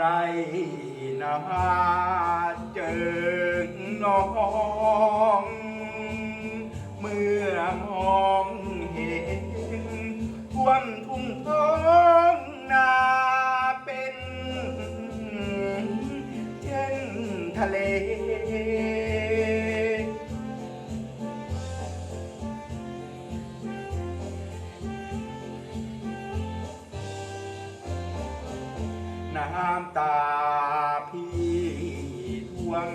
ไรนาเจิงน้องเมื่อมองเห็นท่วมทุ่งท้องนาเป็นเช่นทะเล น้ำตาพี่ท่วง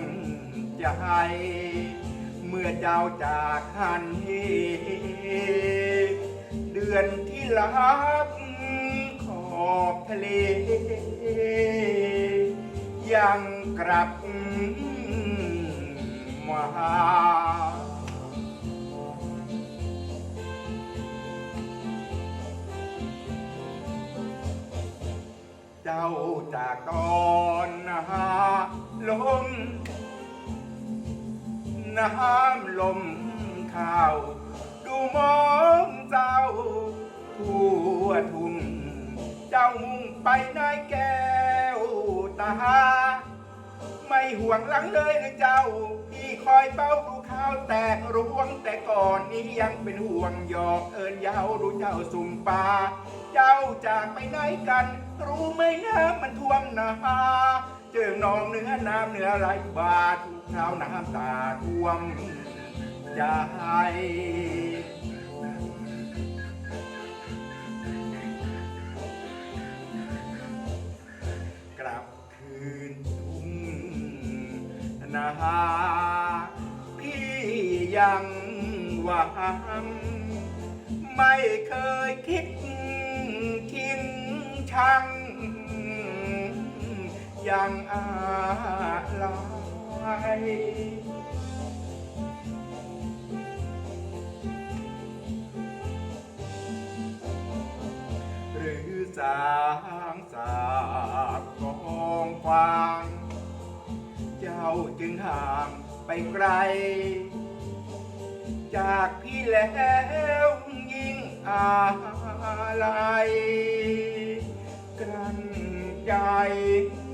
ใจ เมื่อเจ้าจากหันเหเดือนที่ลับขอบทะเล ยังกลับมา เจ้าจากตอนนาลม น้ำลมข้าว ดูมองเจ้า ทั่วทุ่งเจ้ามุ่งไปในแก้วตา ไม่ห่วงหลังเลยนะเจ้า พี่คอยเป้าดูข้าวแตกรวงแต่ก่อนนี้ยังเป็นห่วงหยอกเอิญเยาดูเจ้าสุ่มปลาเจ้า จากไปไหนกัน รู้ไหมน้ำมันท่วมนาเจอหนองเนื้อน้ำเนื้อไหลบาทุกคราวน้ำตาท่วมใจกลับคืนทุ่งนาพี่ยังหวังไม่เคยคิด ชังยังอะไรหรือสางสากกองฟางเจ้าจึงห่างไปไกล จากพี่แล้วยิ่งอะไร กลั้นใจ